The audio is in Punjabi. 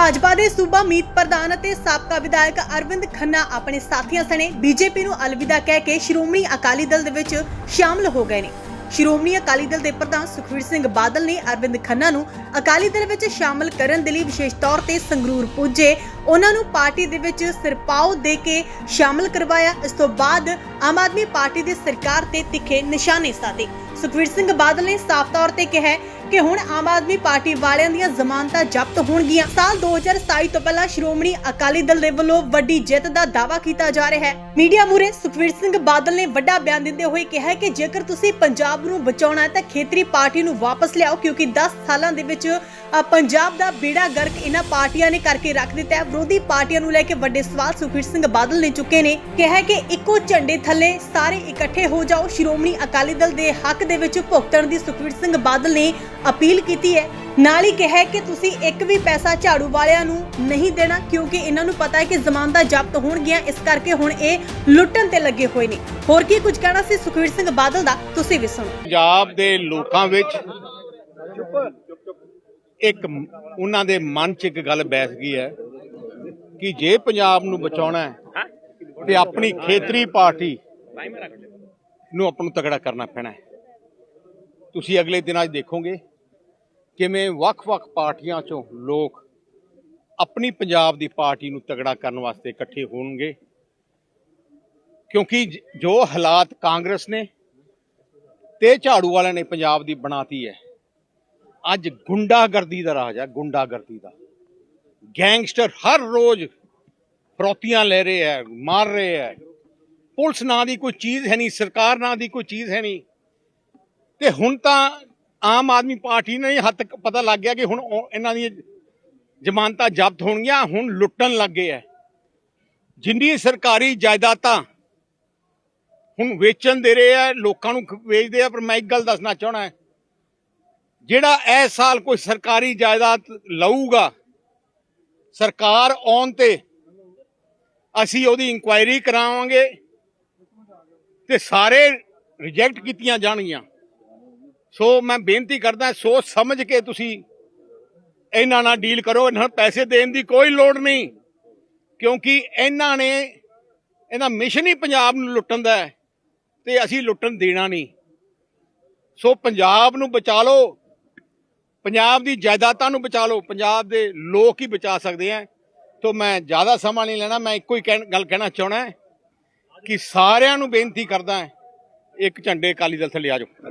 ਭਾਜਪਾ ਦੇ ਸੂਬਾ ਮੀਤ ਪ੍ਰਧਾਨ ਅਤੇ ਸਾਬਕਾ ਵਿਧਾਇਕ ਅਰਵਿੰਦ ਖੰਨਾ ਆਪਣੇ ਸਾਥੀਆਂ ਸਣੇ ਬੀਜੇਪੀ ਨੂੰ ਅਲਵਿਦਾ ਕਹਿ ਕੇ ਸ਼੍ਰੋਮਣੀ ਅਕਾਲੀ ਦਲ ਦੇ ਵਿੱਚ ਸ਼ਾਮਲ ਹੋ ਗਏ ਨੇ। ਸ਼੍ਰੋਮਣੀ ਅਕਾਲੀ ਦਲ ਦੇ ਪ੍ਰਧਾਨ ਸੁਖਵੀਰ ਸਿੰਘ ਬਾਦਲ ਨੇ ਅਰਵਿੰਦ ਖੰਨਾ ਨੂੰ ਅਕਾਲੀ ਦਲ ਵਿੱਚ ਸ਼ਾਮਲ ਕਰਨ ਦੇ ਲਈ ਵਿਸ਼ੇਸ਼ ਤੌਰ ਤੇ ਸੰਗਰੂਰ ਪੁੱਜੇ। ਉਹਨਾਂ ਨੂੰ ਪਾਰਟੀ ਦੇ ਵਿੱਚ ਸਿਰਪਾਓ ਦੇ ਕੇ ਸ਼ਾਮਲ ਕਰਵਾਇਆ। ਇਸ ਤੋਂ ਬਾਅਦ ਆਮ ਆਦਮੀ ਪਾਰਟੀ ਦੀ ਸਰਕਾਰ ਤੇ ਤਿੱਖੇ ਨਿਸ਼ਾਨੇ ਸਾਧੇ। ਸੁਖਵੀਰ ਸਿੰਘ ਬਾਦਲ ਨੇ ਸਾਫ਼ ਤੌਰ ਤੇ ਕਿਹਾ ਕਿ ਹੁਣ ਆਮ ਆਦਮੀ ਪਾਰਟੀ ਵਾਲਿਆਂ ਦੀਆਂ ਜ਼ਮਾਨਤਾਂ ਜ਼ਬਤ ਹੋਣਗੀਆਂ। ਸਾਲ 2027 ਤੋਂ ਪਹਿਲਾਂ ਸ਼੍ਰੋਮਣੀ ਅਕਾਲੀ ਦਲ ਦੇ ਵੱਲੋਂ ਵੱਡੀ ਜਿੱਤ ਦਾ ਦਾਅਵਾ ਕੀਤਾ ਜਾ ਰਿਹਾ ਹੈ। ਮੀਡੀਆ ਮੂਰੇ ਸੁਖਵੀਰ ਸਿੰਘ ਬਾਦਲ ਨੇ ਵੱਡਾ ਬਿਆਨ ਦਿੰਦੇ ਹੋਏ ਕਿਹਾ ਕਿ ਜੇਕਰ ਤੁਸੀਂ ਪੰਜਾਬ ਨੂੰ ਬਚਾਉਣਾ ਹੈ ਤਾਂ ਖੇਤਰੀ ਪਾਰਟੀ ਨੂੰ ਵਾਪਸ ਲਿਆਓ, ਕਿਉਂਕਿ 10 ਸਾਲਾਂ ਦੇ ਵਿੱਚ ਪੰਜਾਬ ਦਾ ਬੇੜਾ ਗਰਕ ਇਹਨਾਂ ਪਾਰਟੀਆਂ ਨੇ ਕਰਕੇ ਰੱਖ ਦਿੱਤਾ ਹੈ। ਵਿਰੋਧੀ ਪਾਰਟੀਆਂ ਨੂੰ ਲੈ ਕੇ ਵੱਡੇ ਸਵਾਲ ਸੁਖਬੀਰ ਸਿੰਘ ਬਾਦਲ ਨੇ ਚੁੱਕੇ ਨੇ। ਕਿਹਾ ਕਿ ਇੱਕੋ ਝੰਡੇ ਥੱਲੇ ਸਾਰੇ ਇਕੱਠੇ ਹੋ ਜਾਓ। ਸ਼੍ਰੋਮਣੀ ਅਕਾਲੀ ਦਲ ਦੇ ਹੱਕ ਦੇ ਵਿੱਚ ਭੁਗਤਣ ਦੀ ਸੁਖਵੀਰ ਸਿੰਘ ਬਾਦਲ ਨੇ ਅਪੀਲ ਕੀਤੀ ਹੈ। ਨਾਲ ਹੀ ਕਿਹਾ ਕਿ ਤੁਸੀਂ ਇੱਕ ਵੀ ਪੈਸਾ ਝਾੜੂ ਵਾਲਿਆਂ ਨੂੰ ਨਹੀਂ ਦੇਣਾ, ਕਿਉਂਕਿ ਇਹਨਾਂ ਨੂੰ ਪਤਾ ਹੈ ਕਿ ਜ਼ਮਾਨਤਾਂ ਜ਼ਬਤ ਹੋਣਗੀਆਂ। ਇਸ ਕਰਕੇ ਹੁਣ ਇਹ ਲੁੱਟਣ ਤੇ ਲੱਗੇ ਹੋਏ ਨੇ। ਹੋਰ ਕੀ ਕੁਝ ਕਹਿਣਾ ਸੀ ਸੁਖਵੀਰ ਸਿੰਘ ਬਾਦਲ ਦਾ? ਤੁਸੀਂ ਵੀ ਸੁਣੋ। ਪੰਜਾਬ ਦੇ ਲੋਕਾਂ ਵਿੱਚ ਇੱਕ ਉਹਨਾਂ ਦੇ ਮਨ 'ਚ ਇੱਕ ਗੱਲ ਬੈਠ ਗਈ ਹੈ। ਕਿ ਜੇ ਪੰਜਾਬ ਨੂੰ ਬਚਾਉਣਾ ਹੈ ਤੇ ਆਪਣੀ ਖੇਤਰੀ ਪਾਰਟੀ ਨੂੰ ਆਪਾਂ ਨੂੰ ਤਗੜਾ ਕਰਨਾ ਪੈਣਾ ਹੈ। ਤੁਸੀਂ ਅਗਲੇ ਦਿਨਾਂ 'ਚ ਦੇਖੋਗੇ ਕਿਵੇਂ ਵੱਖ-ਵੱਖ ਪਾਰਟੀਆਂ 'ਚੋਂ ਲੋਕ ਆਪਣੀ ਪੰਜਾਬ ਦੀ ਪਾਰਟੀ ਨੂੰ ਤਗੜਾ ਕਰਨ ਵਾਸਤੇ ਇਕੱਠੇ ਹੋਣਗੇ। ਕਿਉਂਕਿ ਜ- ਜੋ ਹਾਲਾਤ ਕਾਂਗਰਸ ਨੇ ਤੇ ਝਾੜੂ ਵਾਲਿਆਂ ਨੇ ਪੰਜਾਬ ਦੀ ਬਣਾਤੀ ਹੈ ਅੱਜ ਗੁੰਡਾਗਰਦੀ ਦਾ ਰਾਜ ਹੈ ਗੁੰਡਾਗਰਦੀ ਦਾ। ਗੈਂਗਸਟਰ ਹਰ ਰੋਜ਼ ਫਰੋਤੀਆਂ ਲੈ ਰਹੇ ਹੈ, ਮਾਰ ਰਹੇ ਹੈ। ਪੁਲਿਸ ਨਾਂ ਦੀ ਕੋਈ ਚੀਜ਼ ਹੈ ਨਹੀਂ, ਸਰਕਾਰ ਨਾਂ ਦੀ ਕੋਈ ਚੀਜ਼ ਹੈ ਨਹੀਂ। ਤੇ ਹੁਣ ਤਾਂ ਆਮ ਆਦਮੀ ਪਾਰਟੀ ਨੇ ਹੱਦ ਤੱਕ ਪਤਾ ਲੱਗ ਗਿਆ ਕਿ ਹੁਣ ਉਹ- ਇਹਨਾਂ ਦੀਆਂ ਜ਼ਮਾਨਤਾਂ ਜ਼ਬਤ ਹੋਣਗੀਆਂ, ਹੁਣ ਲੁੱਟਣ ਲੱਗ ਗਏ ਹੈ। ਜਿੰਨੀ ਸਰਕਾਰੀ ਜਾਇਦਾਦਾਂ ਹੁਣ ਵੇਚਣ ਦੇ ਰਹੇ ਆ ਲੋਕਾਂ ਨੂੰ ਵੇਚਦੇ ਆ, ਪਰ ਮੈਂ ਇੱਕ ਗੱਲ ਦੱਸਣਾ ਚਾਹਣਾ ਜਿਹੜਾ ਇਸ ਸਾਲ ਕੋਈ ਸਰਕਾਰੀ ਜਾਇਦਾਦ ਲਊਗਾ ਸਰਕਾਰ ਆਉਣ ਤੇ ਅਸੀਂ ਉਹਦੀ ਇਨਕੁਆਇਰੀ ਕਰਾਵਾਂਗੇ ਤੇ ਸਾਰੇ ਰਿਜੈਕਟ ਕੀਤੀਆਂ ਜਾਣਗੀਆਂ। ਸੋ ਮੈਂ ਬੇਨਤੀ ਕਰਦਾ, ਸੋਚ ਸਮਝ ਕੇ ਤੁਸੀਂ ਇਹਨਾਂ ਨਾਲ ਡੀਲ ਕਰੋ, ਇਹਨਾਂ ਨੂੰ ਪੈਸੇ ਦੇਣ ਦੀ ਕੋਈ ਲੋੜ ਨਹੀਂ, ਕਿਉਂਕਿ ਇਹਨਾਂ ਨੇ ਇਹਦਾ ਮਿਸ਼ਨ ਹੀ ਪੰਜਾਬ ਨੂੰ ਲੁੱਟਣ ਦਾ ਹੈ ਤੇ ਅਸੀਂ ਲੁੱਟਣ ਦੇਣਾ ਨਹੀਂ। ਸੋ ਪੰਜਾਬ ਨੂੰ ਬਚਾ ਲਓ ਪੰਜਾਬ ਦੀ ਜਾਇਦਾਦਾਂ ਨੂੰ ਬਚਾ ਲਓ, ਪੰਜਾਬ ਦੇ ਲੋਕ ਹੀ ਬਚਾ ਸਕਦੇ ਆ ਤੋਂ ਮੈਂ ਜ਼ਿਆਦਾ ਸਮਾਂ ਨਹੀਂ ਲੈਣਾ, ਮੈਂ ਇੱਕੋ ਹੀ ਕਹਿਣ- ਗੱਲ ਕਹਿਣਾ ਚਾਹਣਾ ਕਿ ਸਾਰਿਆਂ ਨੂੰ ਬੇਨਤੀ ਕਰਦਾ ਇੱਕ ਝੰਡੇ ਅਕਾਲੀ ਦਲ ਥੱਲੇ ਆ ਜਾਓ।